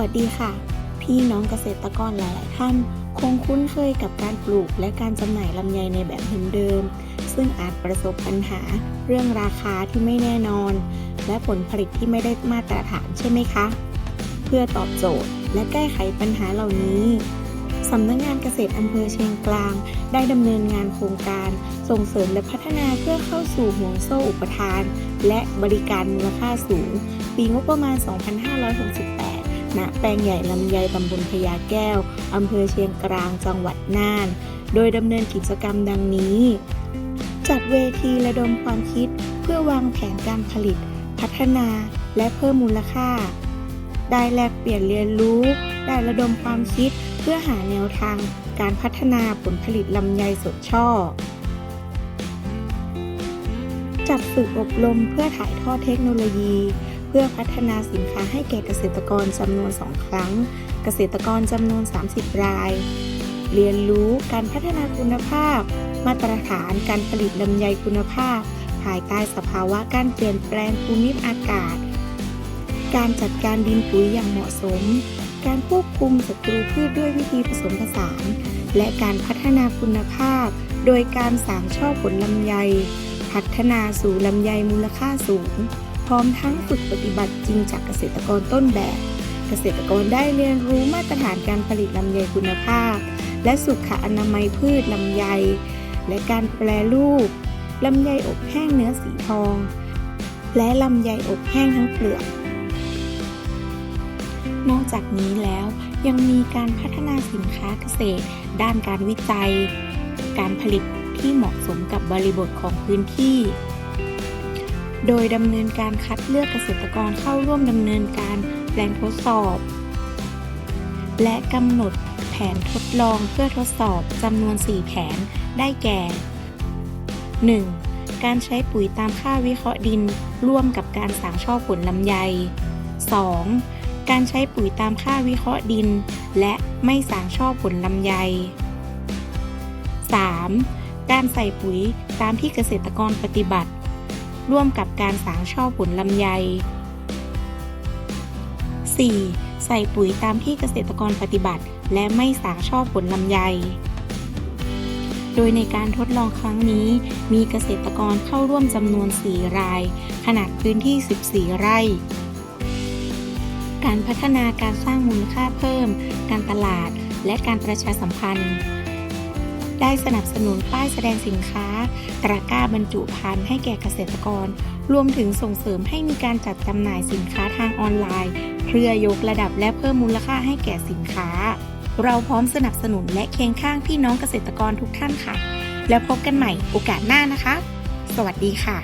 สวัสดีค่ะ พี่น้องเกษตรกรหลาย ๆ ท่าน คงคุ้นเคยกับการปลูกและการจำหน่ายลำไยในแบบเดิมๆซึ่งอาจประสบปัญหาเรื่องราคาที่ไม่แน่นอน และผลผลิตที่ไม่ได้มาตรฐานใช่ไหมคะ เพื่อตอบโจทย์และแก้ไขปัญหาเหล่านี้สำนักงานเกษตรอำเภอเชียงกลาง ได้ดำเนินงานโครงการ ส่งเสริมและพัฒนาเพื่อเข้าสู่ห่วงโซ่อุปทาน และบริการมูลค่าสูง ปีงบประมาณ 2568 ณแปลงใหญ่ลำไยตำบลพญาแก้ว อำเภอเชียงกลางจังหวัดน่าน โดยดำเนินกิจกรรมดังนี้ จัดเวทีระดมความคิดเพื่อวางแผนการผลิต พัฒนาและเพิ่มมูลค่า ได้แลกเปลี่ยนเรียนรู้ ได้ระดมความคิดเพื่อหาแนวทางการพัฒนาผลผลิตลำไยสดช่อ จัดฝึกอบรมเพื่อถ่ายทอดเทคโนโลยี เพื่อพัฒนาสินค้าให้แก่เกษตรกรจำนวน 2 ครั้ง เกษตรกรจำนวน 30 ราย เรียนรู้การพัฒนาคุณภาพ มาตรฐานการผลิตลำไยคุณภาพ ภายใต้สภาวะการเปลี่ยนแปลงภูมิอากาศ การจัดการดินปุ๋ยอย่างเหมาะสม การควบคุมศัตรูพืชด้วยวิธีผสมผสาน และการพัฒนาคุณภาพ โดยการสางช่อผลลำไย พัฒนาสู่ลำไยมูลค่าสูง พร้อมทั้งฝึกปฏิบัติจริงจากเกษตรกรต้นแบบ เกษตรกรได้เรียนรู้มาตรฐานการผลิตลำไยคุณภาพ และสุขอนามัยพืชลำไย และการแปรรูปลำไยอบแห้งเนื้อสีทอง และลำไยอบแห้งทั้งเปลือกนอกจากนี้แล้วยังมีการพัฒนาสินค้าเกษตร ด้านการวิจัย การผลิตที่เหมาะสมกับบริบทของพื้นที่ โดยดำเนินการคัดเลือกเกษตรกรเข้าร่วมดำเนินการแปลงทดสอบ และกำหนดแผนทดลองเพื่อทดสอบจำนวน 4 แผนได้แก่ 1. การใช้ปุ๋ยตามค่าวิเคราะห์ดินร่วมกับการสางช่อผลลำไย 2. การใช้ปุ๋ยตามค่าวิเคราะห์ดิน และไม่สางช่อผลลำไย 3. การใส่ปุ๋ยตามที่เกษตรกรปฏิบัติ ร่วมกับการสางช่อผลลำไย 4. ใส่ปุ๋ยตามที่เกษตรกรปฏิบัติ และไม่สางช่อผลลำไย โดยในการทดลองครั้งนี้ มีเกษตรกรเข้าร่วมจำนวน 4 ราย ขนาดพื้นที่ 14 ไร่ การพัฒนาการสร้างมูลค่าเพิ่ม การตลาด และการประชาสัมพันธ์ ได้สนับสนุนป้ายแสดงสินค้า ตะกร้าบรรจุภัณฑ์ให้แก่เกษตรกร รวมถึงส่งเสริมให้มีการจัดจำหน่ายสินค้าทางออนไลน์ เพื่อยกระดับและเพิ่มมูลค่าให้แก่สินค้า เราพร้อมสนับสนุนและเคียงข้างพี่น้องเกษตรกรทุกท่านค่ะ แล้วพบกันใหม่โอกาสหน้านะคะ สวัสดีค่ะ